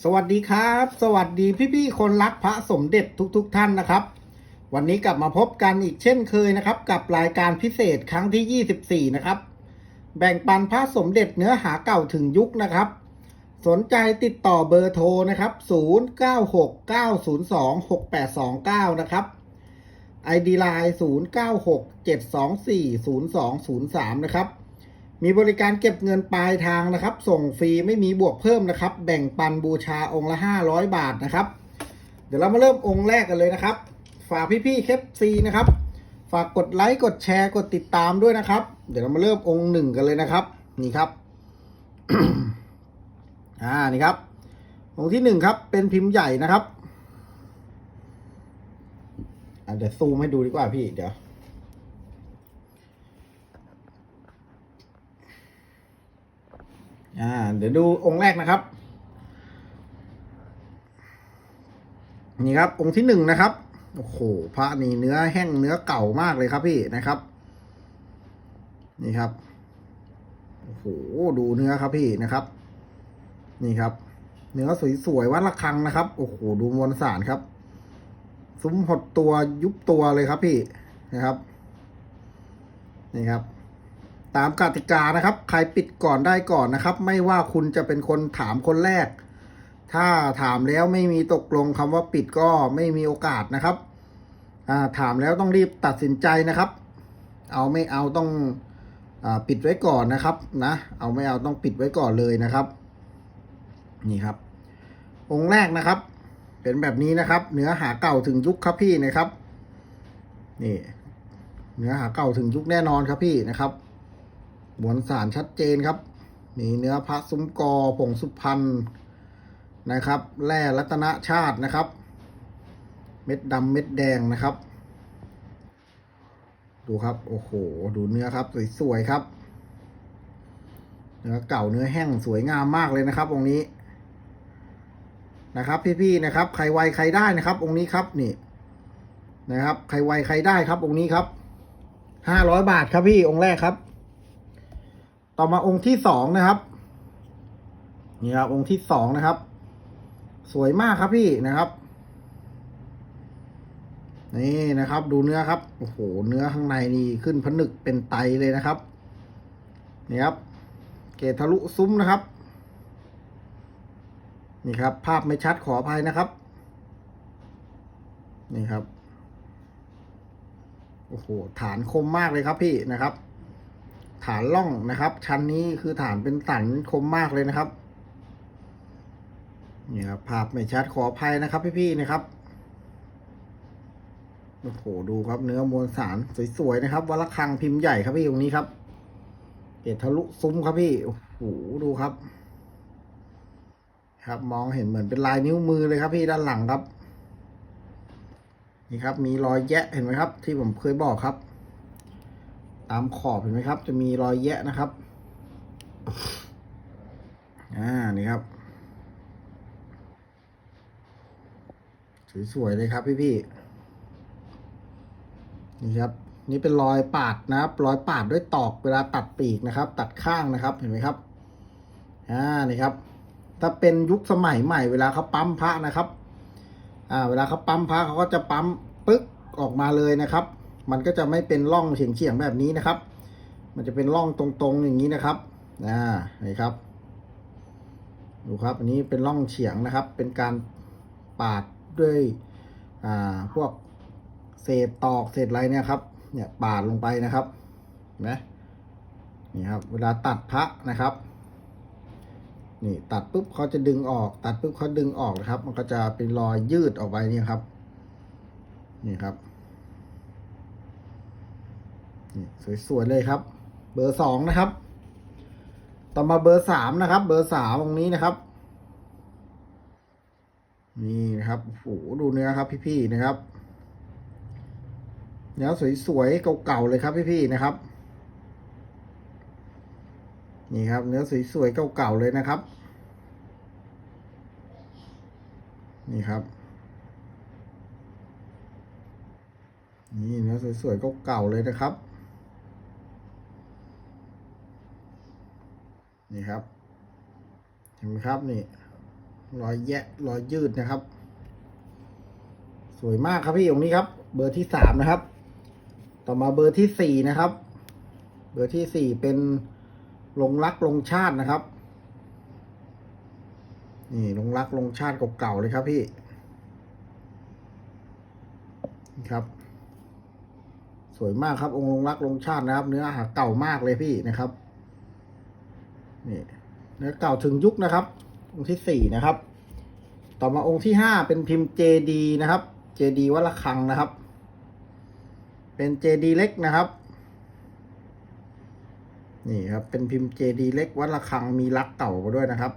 สวัสดีครับ สวัสดีพี่ๆคนรักพระสมเด็จทุกๆทท่านนะครับ วันนี้กลับมาพบกันอีกเช่นเคยนะครับ กับรายการพิเศษครั้งที่ 24 นะครับ แบ่งปันพระสมเด็จเนื้อหาเก่าถึงยุคนะครับ สนใจติดต่อเบอร์โทรนะครับ 0969026829 นะครับ ID Line 0967240203 นะครับ มีบริการเก็บเงินปลายทางนะครับ ส่งฟรีไม่มีบวกเพิ่มนะครับ แบ่งปันบูชาองค์ละ 500 บาทนะครับ เดี๋ยวเรามาเริ่มองค์แรกกันเลยนะครับ ฝากพี่ๆเคปซีนะครับ ฝากกดไลค์กดแชร์กดติดตามด้วยนะครับ เดี๋ยวเรามาเริ่มองค์หนึ่งกันเลยนะครับ นี่ครับ อ่านี่ครับ องค์ที่หนึ่งครับ เป็นพิมพ์ใหญ่นะครับอะเดี๋ยวซูมให้ดูดีกว่าพี่เดี๋ยว อ่าเดี๋ยวดูองค์แรกนะครับ นี่ครับ องค์ที่หนึ่งนะครับ โอ้โหพระนี่เนื้อแห้งเนื้อเก่ามากเลยครับพี่นะครับ นี่ครับโอ้โหดูเนื้อครับพี่นะครับ นี่ครับ เนื้อสวยๆวัดระฆังนะครับโอ้โหดูมวลสารครับ ซุ้มหดตัวยุบตัวเลยครับพี่นะครับ นี่ครับ ตามกติกานะครับ ใครปิดก่อนได้ก่อนนะครับ ไม่ว่าคุณจะเป็นคนถามคนแรก ถ้าถามแล้วไม่มีตกลงคำว่าปิดก็ไม่มีโอกาสนะครับาถามแล้วต้องรีบตัดสินใจนะครับ เอาไม่เอาต้องอปิดไว้ก่อนนะครับนะ เอาไม่เอาต้องปิดไว้ก่อนเลยนะครับ นี่ครับ องค์แรกนะครับ เป็นแบบนี้นะครับ เนื้อหาเก่าถึงยุคครับพี่นะครับ นี่ เนื้อหาเก่าถึงยุคแน่นอนครับพี่นะครับ มวลสารชัดเจนครับ มีเนื้อพระซุ้มกอผงสุพรรณนะครับ แร่รัตนชาตินะครับ เม็ดดำเม็ดแดงนะครับ ดูครับ โอ้โห ดูเนื้อครับ สวยๆครับ เนื้อเก่าเนื้อแห้งสวยงามมากเลยนะครับ องค์นี้นะครับ พี่ๆนะครับ ใครไวใครได้นะครับ องค์นี้ครับนี่นะครับ ใครไวใครได้ครับ องค์นี้ครับห้าร้อยบาทครับพี่องค์แรกครับ ต่อมาองค์ที่สองนะครับนี่ครับองค์ที่สองนะครับ สวยมากครับพี่นะครับ นี่นะครับ ดูเนื้อครับโอ้โหเนื้อข้างในนี่ขึ้นผนึกเป็นไตเลยนะครับนี่ครับ เกตทะลุซุ้มนะครับ นี่ครับ ภาพไม่ชัดขออภัยนะครับ นี่ครับโอ้โหฐานคมมากเลยครับพี่นะครับ ฐานล่องนะครับ ชั้นนี้คือฐานเป็นสันคมมากเลยนะครับนี่ครับภาพไม่ชัดขออภัยนะครับ พี่ๆนะครับโอ้โหดูครับเนื้อมวลสารสวยๆนะครับวัลคังพิมพ์ใหญ่ครับพี่ตรงนี้ครับเกตทะลุซุ้มครับพี่โอ้โหดูครับ ครับมองเห็นเหมือนเป็นลายนิ้วมือเลยครับพี่ด้านหลังครับ นี่ครับ มีรอยแยะเห็นไหมครับ ที่ผมเคยบอกครับ ตามขอบเห็นไหมครับ จะมีรอยแยะนะครับ อ่า นี่ครับ สวยๆเลยครับพี่ๆนี่ครับ นี่เป็นรอยปาดนะครับ รอยปาดด้วยตอกเวลาตัดปีกนะครับ ตัดข้างนะครับ เห็นไหมครับ อ่า นี่ครับ ถ้าเป็นยุคสมัยใหม่เวลาเขาปั๊มพระนะครับ อ่า เวลาเขาปั๊มพระเขาก็จะปั๊มปึ๊กออกมาเลยนะครับ มันก็จะไม่เป็นร่องเฉียงๆแบบนี้นะครับ มันจะเป็นร่องตรงๆอย่างนี้นะครับอ่านี่ครับ ดูครับ อันนี้เป็นร่องเฉียงนะครับ เป็นการปาดด้วยอ่าพวกเศษตอกเศษอะไรเนี่ยครับ เนี่ยปาดลงไปนะครับเห็นไหมนี่ครับ เวลาตัดพระนะครับ นี่ตัดปุ๊บเขาจะดึงออก ตัดปุ๊บเขาดึงออกนะครับ มันก็จะเป็นรอยยืดออกไปนี่ครับ นี่ครับ สวยๆเลยครับ เบอร์สองนะครับ ต่อมาเบอร์สามนะครับ เบอร์สามตรงนี้นะครับ นี่นะครับโอ้โหดูเนื้อครับ พี่ๆนะครับเนื้อสวยๆเก่าๆเลยครับพี่ๆนะครับ นี่ครับ เนื้อสวยๆเก่าๆเลยนะครับ นี่ครับนี่เนื้อสวยๆเก่าๆเลยนะครับ นี่ครับ เห็นไหมครับนี่รอยแยะรอยยืดนะครับ สวยมากครับพี่องค์นี้ครับ เบอร์ที่สามนะครับ ต่อมาเบอร์ที่สี่นะครับ เบอร์ที่สี่เป็นลงรักลงชาตินะครับ นี่ลงรักลงชาติเก่าๆเลยครับพี่นี่ครับสวยมากครับองค์ลงรักลงชาตินะครับ เนื้อหาเก่ามากเลยพี่นะครับ นี่เนื้อเก่าถึงยุคนะครับ องค์ที่สี่นะครับ ต่อมาองค์ที่ห้าเป็นพิมพ์เจดีนะครับ เจดีวัดระฆังนะครับ เป็นเจดีเล็กนะครับ นี่ครับ เป็นพิมพ์เจดีเล็กวัดระฆังมีลักเก่ามาด้วยนะครับ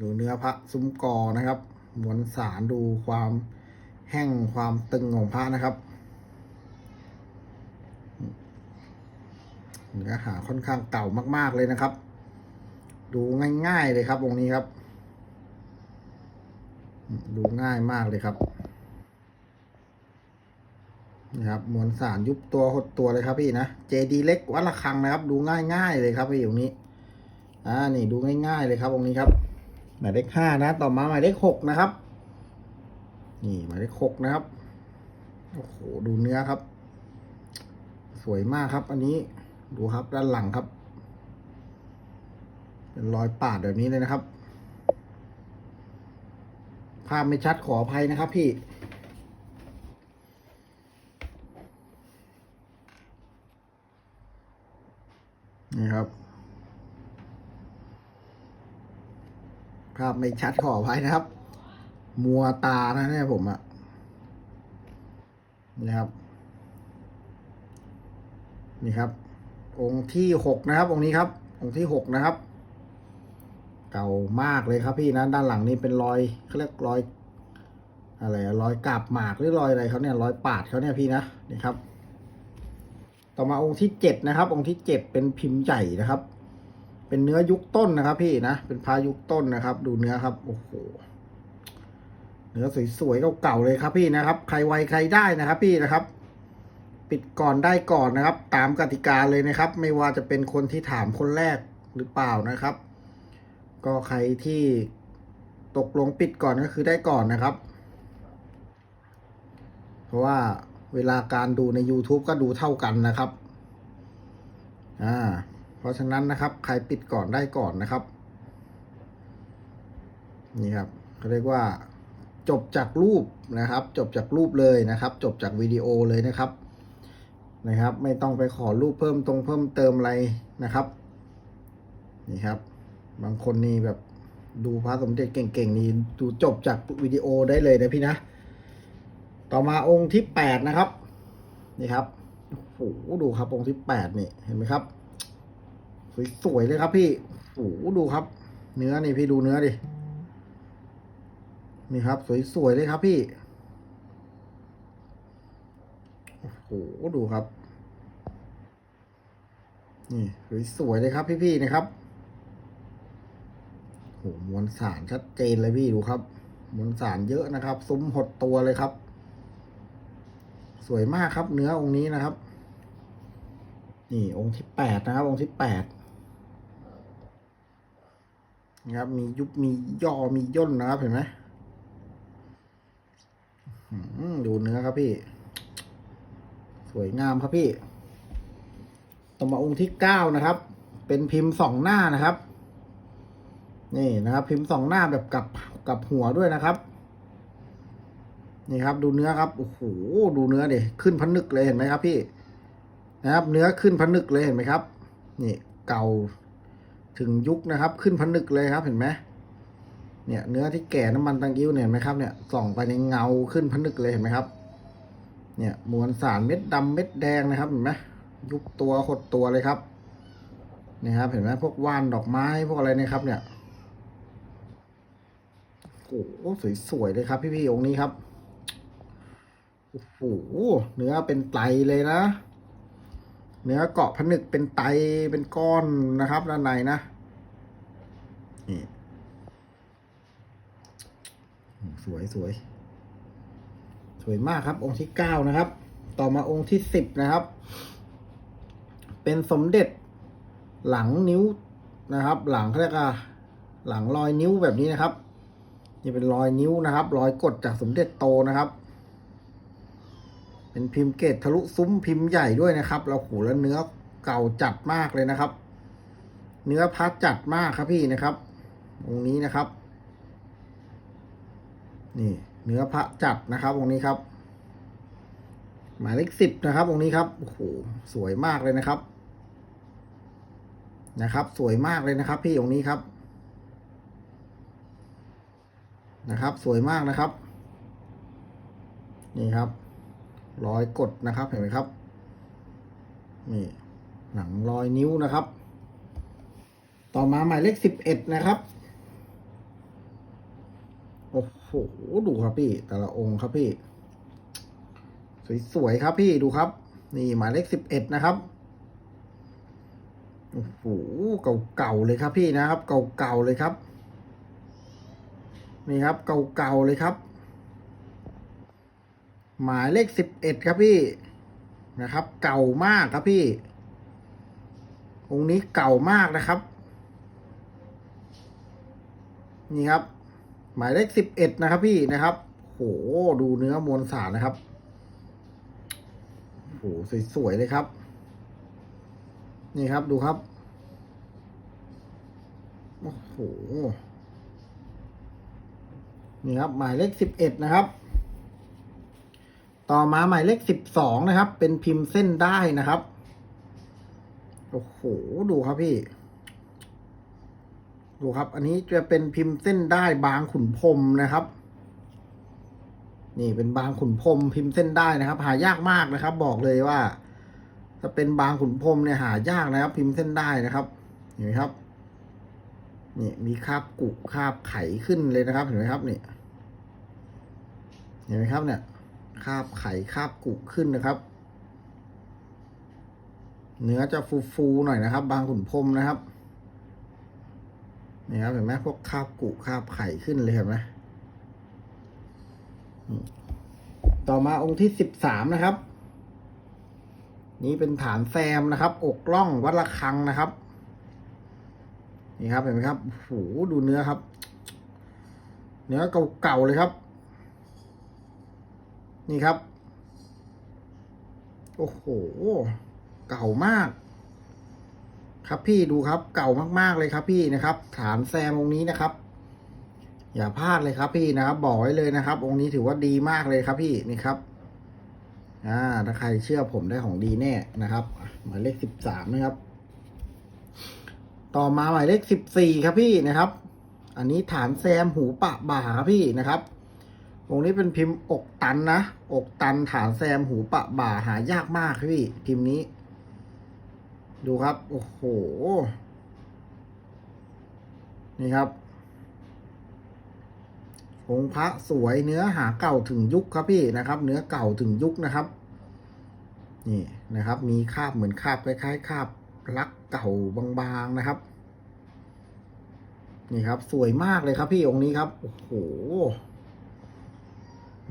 ดูเนื้อพระซุ้มกอนะครับมวลสารดูความแห้งความตึงของพระนะครับ เนื้อหาค่อนข้างเก่ามาก ๆ เลยนะครับ ดูง่ายๆเลยครับองค์นี้ครับ ดูง่ายมากเลยครับนี่ครับมวลสารยุบตัวหดตัวเลยครับพี่นะเจดีเล็กวัดระฆังนะครับ ดูง่ายๆเลยครับพี่องค์นี้อ่านี่ดูง่ายๆเลยครับองค์นี้ครับหมายเลขห้านะ ต่อมาหมายเลขหกนะครับ นี่หมายเลขหกนะครับโอ้โหดูเนื้อครับ สวยมากครับ อันนี้ ดูครับด้านหลังครับ เป็นรอยปาดแบบนี้เลยนะครับ ภาพไม่ชัดขออภัยนะครับพี่นี่ครับ ภาพไม่ชัดขออภัยนะครับ มัวตานะเนี่ยผมอะนี่ครับ นี่ครับ องค์ที่หกนะครับ องค์นี้ครับ องค์ที่หกนะครับ เก่ามากเลยครับพี่นะด้านหลังนี่เป็นรอยเขาเรียกรอยอะไรรอยกาบหมากหรือรอยอะไรเขาเนี่ยรอยปาดเขาเนี่ยพี่นะนี่ครับ ต่อมาองค์ที่เจ็ดนะครับ องค์ที่เจ็ดเป็นพิมพ์ใหญ่นะครับ เป็นเนื้อยุคต้นนะครับ พี่นะเป็นพายุคต้นนะครับ ดูเนื้อครับโอ้โหเนื้อสวยๆเก่าๆเลยครับพี่นะครับ ใครไวใครได้นะครับ พี่นะครับ ปิดก่อนได้ก่อนนะครับ ตามกติกาเลยนะครับ ไม่ว่าจะเป็นคนที่ถามคนแรกหรือเปล่านะครับ ก็ใครที่ตกลงปิดก่อนก็คือได้ก่อนนะครับ เพราะว่าเวลาการดูใน YouTube ก็ดูเท่ากันนะครับอ่าเพราะฉะนั้นนะครับ ใครปิดก่อนได้ก่อนนะครับ นี่ครับเขาเรียกว่าจบจากรูปนะครับ จบจากรูปเลยนะครับ จบจากวิดีโอเลยนะครับ นะครับ ไม่ต้องไปขอรูปเพิ่มตรงเพิ่มเติมอะไรนะครับนี่ครับ บางคนนี่แบบดูพระสมเด็จเก่งๆนี่ดูจบจากวิดีโอได้เลยนะพี่นะ ต่อมาองค์ที่แปดนะครับ นี่ครับโอ้โหดูครับองค์ที่แปดนี่เห็นไหมครับ สวยๆเลยครับพี่โอ้โหดูครับ เนื้อนี่พี่ดูเนื้อดินี่ครับ สวยๆเลยครับพี่ โอ้โหดูครับ นี่สวยเลยครับพี่ๆนะครับโอ้โหมวลสารชัดเจนเลยพี่ดูครับ มวลสารเยอะนะครับ ซุ้มหดตัวเลยครับ สวยมากครับ เนื้อองค์นี้นะครับ นี่องค์ที่แปดนะครับ องค์ที่แปดนะครับ มียุบมีย่อมีย่นนะครับเห็นไหมอื้อหือดูเนื้อครับพี่ วยงามครับพี่ต่อมาองค์ที่เก้านะครับ เป็นพิมพ์สองหน้านะครับ นี่นะครับ พิมพ์สองหน้าแบบกับกับหัวด้วยนะครับ นี่ครับ ดูเนื้อครับโอ้โหดูเนื้อเดิขึ้นพันึกเลยเห็นไหมครับ พี่ นะครับ เนื้อขึ้นพันึกเลยเห็นไหมครับ นี่เก่าถึงยุคนะครับ ขึ้นพันึกเลยครับ เห็นไหมเนี่ย เนื้อที่แก่น้ำมันตังกิ้วเนี่ยเห็นไหมครับเนี่ยส่องไปในเงาขึ้นพันึกเลยเห็นไหมครับ เนี่ยมวลสารเม็ดดำเม็ดแดงนะครับเห็นไหมยุบตัวหดตัวเลยครับนี่ครับ เห็นไหมพวกว่านดอกไม้พวกอะไรนะครับ เนี่ยโอ้โหสวยๆเลยครับ พี่ๆองค์นี้ครับโอ้โหเนื้อเป็นไตเลยนะ เนื้อเกาะผนึกเป็นไตเป็นก้อนนะครับด้านในนะนี่สวยสวย สวยมากครับ องค์ที่เก้านะครับ ต่อมาองค์ที่สิบนะครับ เป็นสมเด็จหลังนิ้วนะครับ หลังเขาเรียกว่าหลังรอยนิ้วแบบนี้นะครับ นี่เป็นรอยนิ้วนะครับ รอยกดจากสมเด็จโตนะครับ เป็นพิมพ์เกตทะลุซุ้มพิมพ์ใหญ่ด้วยนะครับ เราขูแล้วเนื้อเก่าจัดมากเลยนะครับ เนื้อพัดจัดมากครับพี่นะครับตรงนี้นะครับ นี่ เนื้อพระจัดนะครับตรงนี้ครับ หมายเลขสิบนะครับตรงนี้ครับโอ้โหสวยมากเลยนะครับ นะครับ สวยมากเลยนะครับ พี่ตรงนี้ครับ นะครับ สวยมากนะครับ นี่ครับรอยกดนะครับเห็นไหมครับ นี่หนังรอยนิ้วนะครับ ต่อมาหมายเลขสิบเอ็ดนะครับ โอ้โหดูครับพี่ แต่ละองค์ครับพี่ สวยๆครับพี่ดูครับ นี่หมายเลขสิบเอ็ดนะครับโอ้โหเก่าๆเลยครับพี่นะครับ เก่าๆเลยครับ นี่ครับเก่าๆเลยครับ หมายเลขสิบเอ็ดครับพี่นะครับ เก่ามากครับพี่ องค์นี้เก่ามากนะครับ นี่ครับ หมายเลขสิบเอ็ดนะครับพี่นะครับ โหดูเนื้อมวลสารนะครับ โหสวยๆเลยครับ นี่ครับดูครับ โอ้โห นี่ครับ หมายเลขสิบเอ็ดนะครับ ต่อมาหมายเลขสิบสองนะครับ เป็นพิมพ์เส้นได้นะครับ โอ้โห ดูครับพี่ ดูครับ อันนี้จะเป็นพิมพ์เส้นได้บางขุนพรมนะครับ นี่เป็นบางขุนพรมพิมพ์เส้นได้นะครับ หายากมากนะครับ บอกเลยว่าถ้าเป็นบางขุนพรมเนี่ยหายากนะครับ พิมพ์เส้นได้นะครับเห็นไหมครับนี่มีคาบกุคาบไขขึ้นเลยนะครับ เห็นไหมครับนี่เห็นไหมครับเนี่ยคาบไขคาบกุขึ้นนะครับ เนื้อจะฟูๆหน่อยนะครับ บางขุนพรมนะครับ นี่ครับเห็นไหมพวกคาบกุคาบไข่ขึ้นเลยเห็นไหมต่อมาองค์ที่สิบสามนะครับ นี่เป็นฐานแซมนะครับ อกล่องวัดระฆังนะครับ นี่ครับเห็นไหมครับโอ้โหดูเนื้อครับ เนื้อเก่าๆเลยครับ นี่ครับ โอ้โห เก่ามาก ครับพี่ดูครับเก่ามากๆเลยครับพี่นะครับฐานแซมองค์นี้นะครับ อย่าพลาดเลยครับพี่นะครับ บอกไว้เลยนะครับ องค์นี้ถือว่าดีมากเลยครับพี่นี่ครับอ่าถ้าใครเชื่อผมได้ของดีแน่นะครับหมายเลขสิบสามนะครับ ต่อมาหมายเลขสิบสี่ครับพี่นะครับ อันนี้ฐานแซมหูปะบ่าครับพี่นะครับองค์นี้เป็นพิมพ์อกตันนะอกตันฐานแซมหูปะบ่าหายากมากครับพี่ พิมพ์นี้ ดูครับ โอ้โห นี่ครับ องค์พระสวยเนื้อหาเก่าถึงยุคครับพี่นะครับ เนื้อเก่าถึงยุคนะครับ นี่นะครับ มีคาบเหมือนคาบคล้ายๆคาบลักเก่าบางๆนะครับ นี่ครับ สวยมากเลยครับพี่องค์นี้ครับ โอ้โห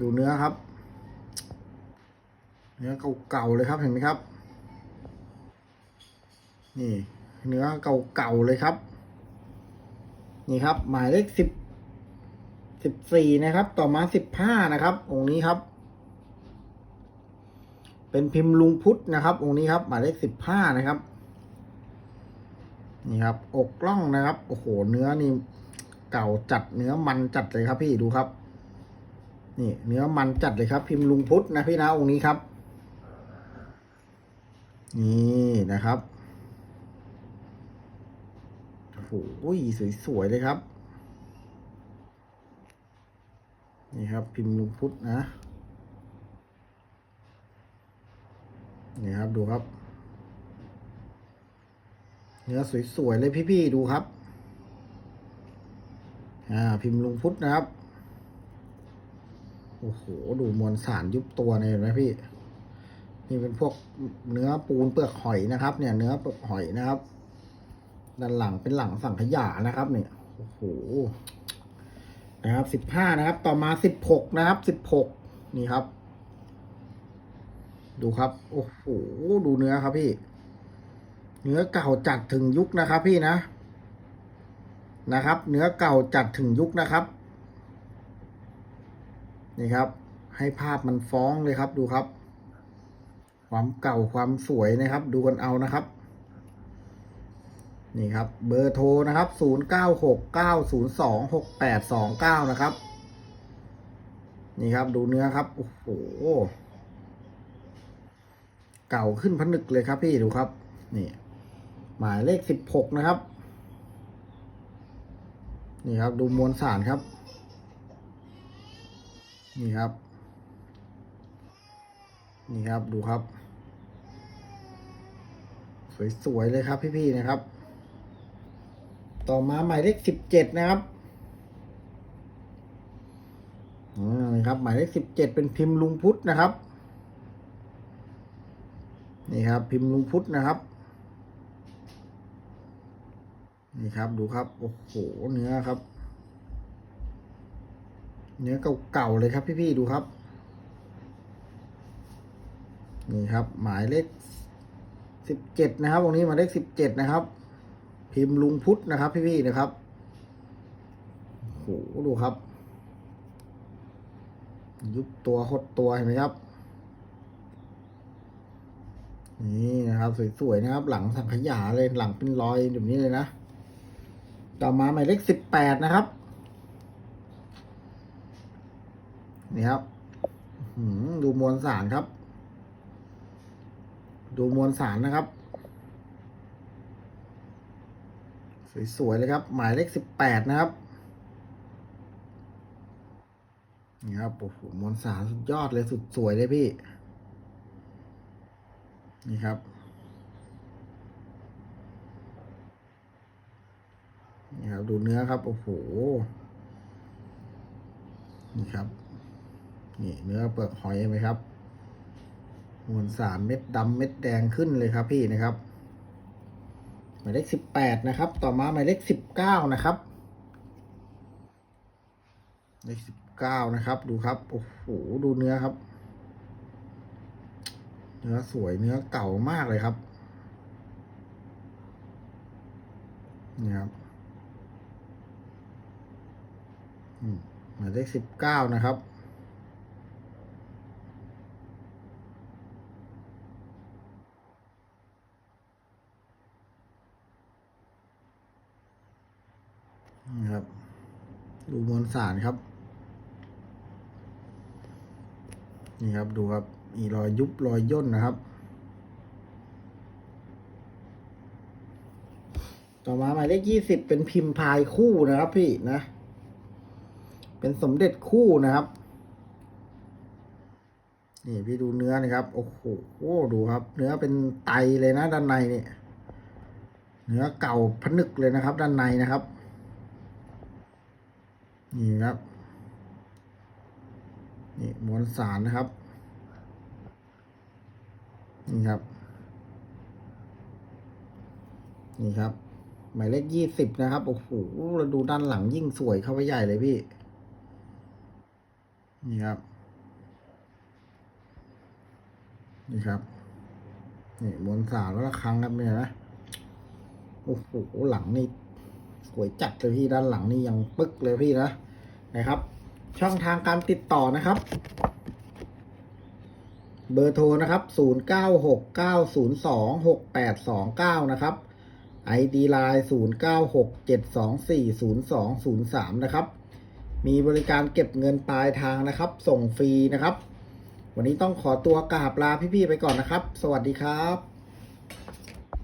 ดูเนื้อครับ เนื้อเก่าๆเลยครับเห็นไหมครับ นี่เนื้อเก่าๆเลยครับ นี่ครับ หมายเลขสิบสิบสี่นะครับ ต่อมาสิบห้านะครับ องค์นี้ครับ เป็นพิมพ์ลุงพุทธนะครับ องค์นี้ครับ หมายเลขสิบห้านะครับ นี่ครับ อกกล้องนะครับ โอ้โห เนื้อนี่เก่าจัดเนื้อมันจัดเลยครับ พี่ดูครับ นี่ เนื้อมันจัดเลยครับ พิมพ์ลุงพุทธนะพี่นะองค์นี้ครับ นี่นะครับ โอ้โหสวยๆเลยครับ นี่ครับ พิมพ์ลุงพุทธนะ นี่ครับดูครับ เนื้อสวยๆเลยพี่ๆดูครับ อ่า พิมพ์ลุงพุทธนะครับ โอ้โห ดูมวลสารยุบตัวเนี่ยเห็นไหมพี่ นี่เป็นพวกเนื้อปูนเปลือกหอยนะครับ เนี่ย เนื้อเปลือกหอยนะครับ ด้านหลังเป็นหลังสังขยานะครับ เนี่ยโอ้โหนะครับสิบห้านะครับ ต่อมาสิบหกนะครับสิบหกนี่ครับ ดูครับ โอ้โหดูเนื้อครับพี่ เนื้อเก่าจัดถึงยุคนะครับ พี่นะนะครับ เนื้อเก่าจัดถึงยุคนะครับนี่ครับ ให้ภาพมันฟ้องเลยครับดูครับ ความเก่าความสวยนะครับ ดูกันเอานะครับ นี่ครับเบอร์โทรนะครับ 0969026829 นะครับ นี่ครับดูเนื้อครับ โอ้โห เก่าขึ้นผนึกเลยครับพี่ดูครับ นี่ หมายเลขสิบหกนะครับ นี่ครับดูมวลสารครับ นี่ครับ นี่ครับดูครับ สวยๆเลยครับพี่ๆนะครับ ต่อมาหมายเลขสิบเจ็ดนะครับนี่ครับ หมายเลขสิบเจ็ดเป็นพิมพ์ลุงพุทธนะครับ นี่ครับ พิมพ์ลุงพุทธนะครับ นี่ครับดูครับ โอ้โหเนื้อครับ เนื้อเก่าๆเลยครับพี่ๆดูครับ นี่ครับ หมายเลขสิบเจ็ดนะครับตรงนี้หมายเลขสิบเจ็ดนะครับ พิมพ์ลุงพุทธนะครับ พี่ๆนะครับโหดูครับ ยุบตัวหดตัวเห็นไหมครับ นี่นะครับ สวยๆนะครับ หลังสังขยาเลยหลังเป็นรอยแบบนี้เลยนะต่อมาหมายเลขสิบแปดนะครับนี่ครับดูมวลสารครับ ดูมวลสารนะครับ สวยๆเลยครับ หมายเลขสิบแปดนะครับนี่ครับโอ้โหมวลสารสุดยอดเลยสุดสวยเลยพี่ นี่ครับนี่ครับ ดูเนื้อครับ โอ้โห นี่ครับ นี่เนื้อเปลือกหอยไหมครับ มวลสารเม็ดดำเม็ดแดงขึ้นเลยครับพี่นะครับ หมายเลขสิบแปดนะครับ ต่อมาหมายเลขสิบเก้านะครับเลขสิบเก้านะครับ ดูครับ โอ้โห ดูเนื้อครับ เนื้อสวยเนื้อเก่ามากเลยครับ นี่ครับหมายเลขสิบเก้านะครับ นี่ครับ ดูมวล สารครับ นี่ครับดูครับมีรอยยุบรอยย่นนะครับ ต่อมาหมายเลขยี่สิบเป็นพิมพ์พายคู่นะครับพี่นะ เป็นสมเด็จคู่นะครับ นี่พี่ดูเนื้อนะครับ โอ้โหดูครับ เนื้อเป็นไตเลยนะด้านในเนี่ยเนื้อเก่าผนึกเลยนะครับ ด้านในนะครับ นี่ครับ นี่มวลสารนะครับ นี่ครับ นี่ครับ หมายเลขยี่สิบนะครับ โอ้โห เราดูด้านหลังยิ่งสวยเข้าไปใหญ่เลยพี่ นี่ครับ นี่ครับ นี่มวลสารแล้วละครั้งครับเนี่ยนะโอ้โห หลังนี่ สวยจัดเลยพี่ด้านหลังนี่ยังปึ๊กเลยพี่นะนะครับ ช่องทางการติดต่อนะครับ เบอร์โทรนะครับ 0969026829 นะครับ ID Line 0967240203 นะครับ มีบริการเก็บเงินปลายทางนะครับ ส่งฟรีนะครับ วันนี้ต้องขอตัวกราบลาพี่ๆไปก่อนนะครับ สวัสดีครับ